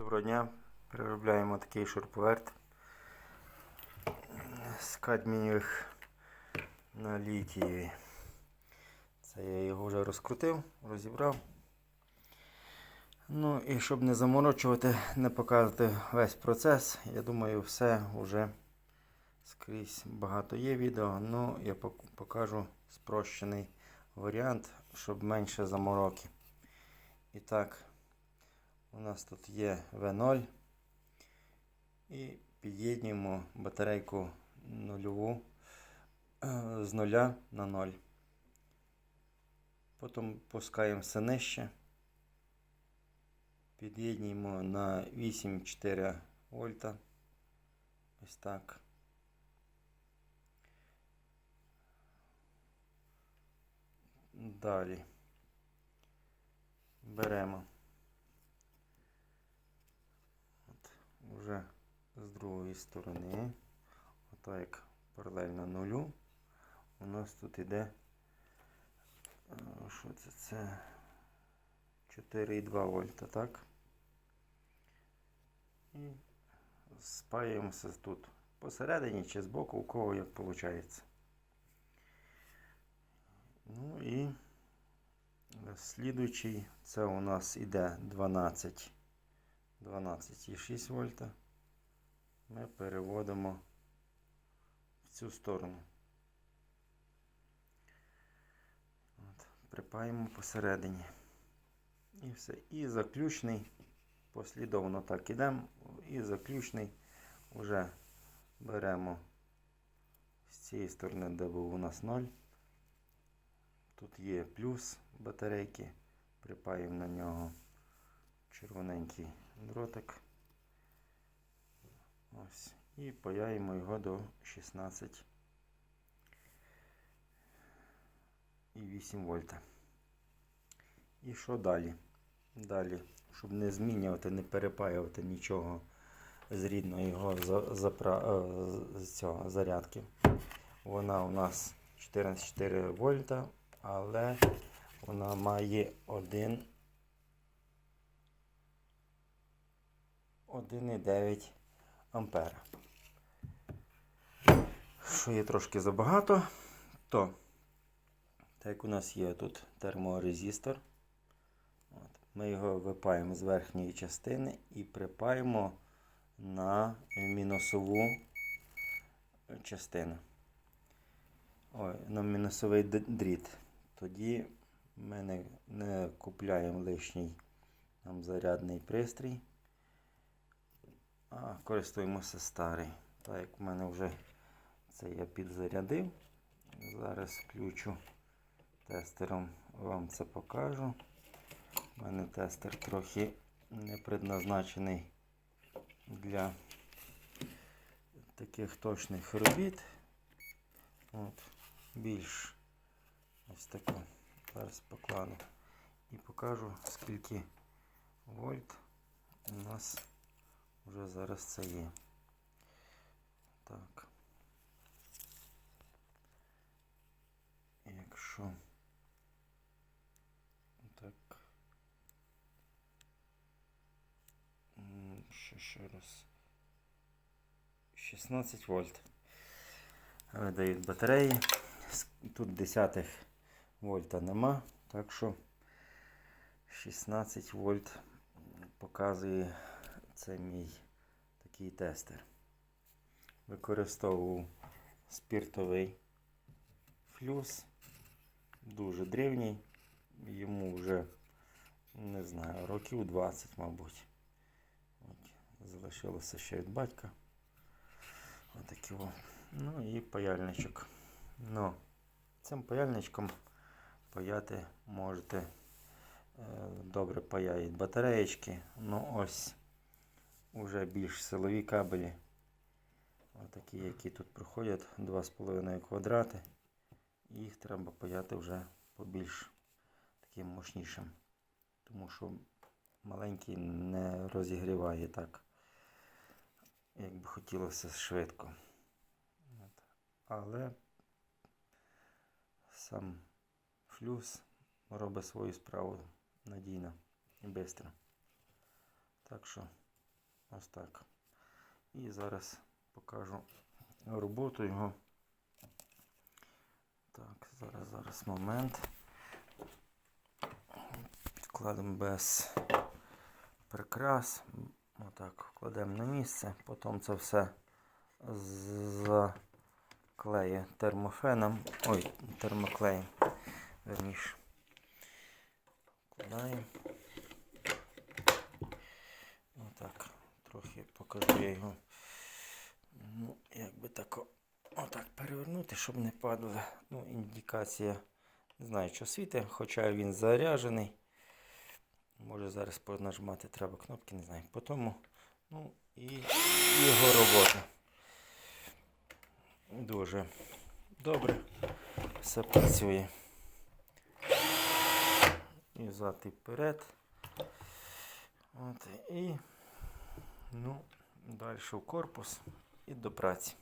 Доброго дня. Переробляємо такий шуруповерт з кадмієвих на літієві. Це я його вже розкрутив, розібрав. Ну і щоб не заморочувати, не показувати весь процес, я думаю, все вже скрізь багато є відео. Ну, я покажу спрощений варіант, щоб менше замороки. І так, у нас тут є V0 і під'єднуємо батарейку нульову е, з 0 на 0. Потім пускаємо все нижче. Під'єднуємо на 8,4 вольта. Ось так. Далі беремо От, вже з другої сторони, ото як паралельно нулю, у нас тут іде, е, що це, це 4,2 вольта, так? І спаємо тут посередині чи збоку, у кого як виходить. Ну і слідуючий, це у нас іде 12. 12,6 вольта. Ми переводимо в цю сторону. От, припаємо посередині. І все. І заключний. Послідовно так ідемо. І заключний вже беремо з цієї сторони, де був у нас 0. Тут є плюс батарейки. Припаємо на нього червоненький дротик. Ось. І паяємо його до 16 і 8 вольта. І що далі? Далі, щоб не змінювати, не перепаювати нічого з рідної його за- запра... е, з цього зарядки. Вона у нас 14,4 вольта, але вона має один 1,9 ампера. Що є трошки забагато, то так як у нас є тут терморезистор, от, ми його випаємо з верхньої частини і припаємо на мінусову частину. Ой, на мінусовий дріт. Тоді ми не, не купляємо лишній нам зарядний пристрій а користуємося старий. Так як в мене вже це я підзарядив. Зараз включу тестером, вам це покажу. У мене тестер трохи не предназначений для таких точних робіт. От, більш ось таке. Зараз покладу і покажу, скільки вольт у нас вже зараз це є. Так. Якщо так. Ще, ще раз. 16 вольт. Видають батареї. Тут десятих вольта нема, так що 16 вольт показує це мій такий тестер. Використовував спіртовий флюс. Дуже древній. Йому вже, не знаю, років 20, мабуть. От, залишилося ще від батька. Отакі о. Ну і паяльничок. Ну, цим паяльничком паяти можете е, добре паяють батареєчки. Ну ось уже більш силові кабелі. Отакі, які тут проходять 2,5 квадрати. Їх треба паяти вже побільш таким мощнішим. Тому що маленький не розігріває так, як би хотілося швидко. От. Але сам флюс робить свою справу надійно і швидко. Так що Ось так. І зараз покажу роботу його. Так, зараз, зараз момент. Кладемо без прикрас. Отак, кладемо на місце. Потім це все заклеє термофеном. Ой, термоклеєм. Верніше. Вкладаємо. Отак. Трохи покажу я його. Ну, як би тако. Отак перевернути, щоб не падало. Ну, індикація. Не знаю, що світить, хоча він заряджений. Може зараз понажимати треба кнопки, не знаю. По тому, ну і його робота. Дуже добре. Все працює. І взад і вперед. От, і ну, далі в корпус і до праці.